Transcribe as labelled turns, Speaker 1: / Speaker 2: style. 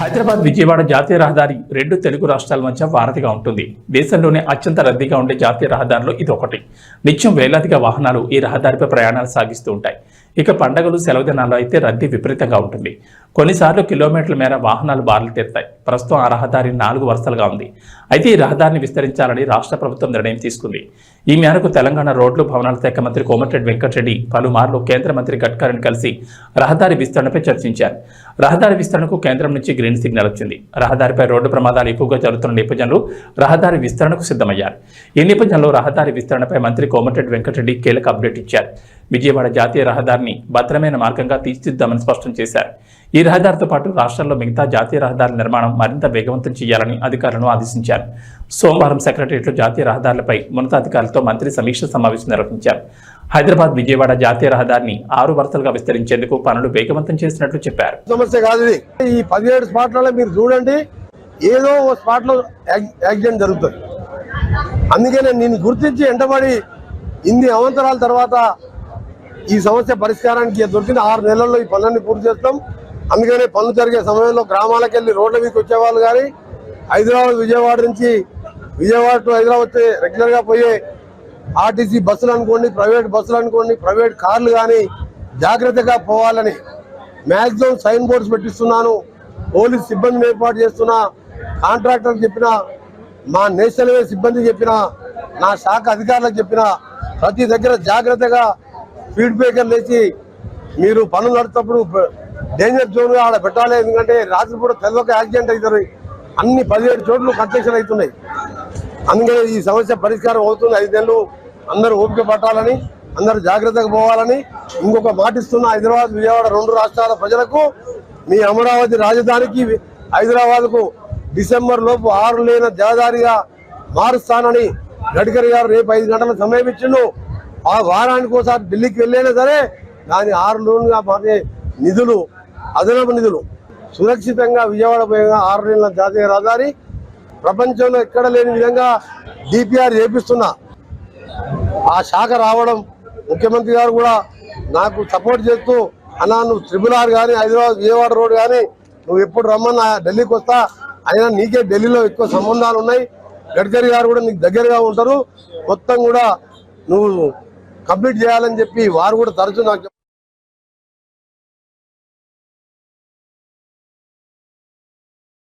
Speaker 1: హైదరాబాద్ విజయవాడ జాతీయ రహదారి రెండు తెలుగు రాష్ట్రాల మధ్య వారధిగా ఉంటుంది. దేశంలోనే అత్యంత రద్దీగా ఉండే జాతీయ రహదారిలో ఇది ఒకటి నిత్యం వేలాదిగా వాహనాలు ఈ రహదారిపై ప్రయాణాలు సాగిస్తూ ఉంటాయి. ఇక పండగలు సెలవు దినాల్లో అయితే రద్దీ విపరీతంగా ఉంటుంది. కొన్నిసార్లు కిలోమీటర్ల మేర వాహనాలు బారులు తీరుతాయి. ప్రస్తుతం ఆ రహదారి నాలుగు వరుసలుగా ఉంది. అయితే ఈ రహదారిని విస్తరించాలని రాష్ట్ర ప్రభుత్వం నిర్ణయం తీసుకుంది. ఈ మేరకు తెలంగాణ రోడ్లు భవనాల శాఖ మంత్రి కోమటిరెడ్డి వెంకటరెడ్డి పలుమార్లు కేంద్ర మంత్రి గడ్కరీని కలిసి రహదారి విస్తరణపై చర్చించారు. రహదారి విస్తరణకు కేంద్రం నుంచి గ్రీన్ సిగ్నల్ వచ్చింది. రహదారిపై రోడ్డు ప్రమాదాలు ఎక్కువగా జరుగుతున్న నేపథ్యంలో రహదారి విస్తరణకు సిద్ధమయ్యారు. ఈ నేపథ్యంలో రహదారి విస్తరణపై మంత్రి కోమటిరెడ్డి వెంకటరెడ్డి కీలక అప్డేట్ ఇచ్చారు. విజయవాడ జాతీయ రహదారిని భద్రమైన మార్గంగా తీర్చిదిద్దామని స్పష్టం చేశారు. ఈ రహదారితో పాటు రాష్ట్రంలో మిగతా జాతీయ రహదారుల నిర్మాణం మరింత వేగవంతం చేయాలని అధికారులను ఆదేశించారు. సోమవారం సెక్రటరియట్లో జాతీయ రహదారులపై ఉన్నతాధికారులతో మంత్రి సమీక్ష సమావేశం నిర్వహించారు. హైదరాబాద్ విజయవాడ జాతీయ రహదారిని ఆరు వరుసలుగా విస్తరించేందుకు పనులు వేగవంతం చేసినట్లు చెప్పారు.
Speaker 2: సమస్య కాదు ఈ పదిహేడు స్పాట్లలో మీరు చూడండి ఏదో ఓ స్పాట్లో యాక్సిడెంట్ జరుగుతుంది. అందుకనే నేను గుర్తించి ఎంటబడి ఇన్ని అవంతరాల తర్వాత ఈ సమస్య పరిష్కారానికి దొరికిన ఆరు నెలల్లో ఈ పనులన్నీ పూర్తి చేస్తాం. అందుకనే పనులు జరిగే సమయంలో గ్రామాలకు వెళ్ళి రోడ్ల మీదకి వచ్చేవాళ్ళు కానీ హైదరాబాద్ విజయవాడ నుంచి విజయవాడ టు హైదరాబాద్ రెగ్యులర్గా పోయే ఆర్టీసీ బస్సులు అనుకోండి ప్రైవేట్ బస్సులు అనుకోండి ప్రైవేట్ కార్లు కానీ జాగ్రత్తగా పోవాలని మ్యాక్సిమం సైన్ బోర్డ్స్ పెట్టిస్తున్నాను. పోలీస్ సిబ్బందిని ఏర్పాటు చేస్తున్నా కాంట్రాక్టర్ చెప్పిన మా నేషనల్ సిబ్బంది చెప్పిన నా శాఖ అధికారులకు చెప్పిన ప్రతి దగ్గర జాగ్రత్తగా స్పీడ్ బ్రేకర్ లేచి మీరు పనులు నడుపుతప్పుడు డేంజర్ జోన్ ఆడ పెట్టాలి ఎందుకంటే రాత్రిపూట తెల్లక యాక్సిడెంట్ అవుతుంది. అన్ని పదిహేడు చోట్ల కన్స్ట్రక్షన్ అవుతున్నాయి. అందుకని ఈ సమస్య పరిష్కారం అవుతుంది. ఐదు నెలలు అందరూ ఓపిక పట్టాలని అందరూ జాగ్రత్తగా పోవాలని ఇంకొక మాటిస్తున్న హైదరాబాద్ విజయవాడ రెండు రాష్ట్రాల ప్రజలకు మీ అమరావతి రాజధానికి హైదరాబాద్కు డిసెంబర్ లోపు ఆరు లేన జలదారిగా మారుస్తానని గడ్కరీ గారు రేపు ఐదు గంటల సమయం ఇచ్చిండు ఆ వారానికి ఒకసారి ఢిల్లీకి వెళ్ళైనా సరే దాని ఆరు లోన్లు మారే నిధులు అదనపు నిధులు సురక్షితంగా విజయవాడ పోయేగా ఆరు నెలల జాతీయ రహదారి ప్రపంచంలో ఎక్కడ లేని విధంగా డిపిఆర్ చేపిస్తున్నా. ఆ శాఖ రావడం ముఖ్యమంత్రి గారు కూడా నాకు సపోర్ట్ చేస్తూ అన్నా నువ్వు త్రిపుల్ ఆర్ కానీ హైదరాబాద్ విజయవాడ రోడ్ కానీ నువ్వు ఎప్పుడు రమ్మన్నా ఢిల్లీకి వస్తా. అయినా నీకే ఢిల్లీలో ఎక్కువ సంబంధాలు ఉన్నాయి. గడ్కరీ గారు కూడా నీకు దగ్గరగా ఉంటారు. మొత్తం కూడా నువ్వు కంప్లీట్ చేయాలని చెప్పి వారు కూడా తరచూ నాకు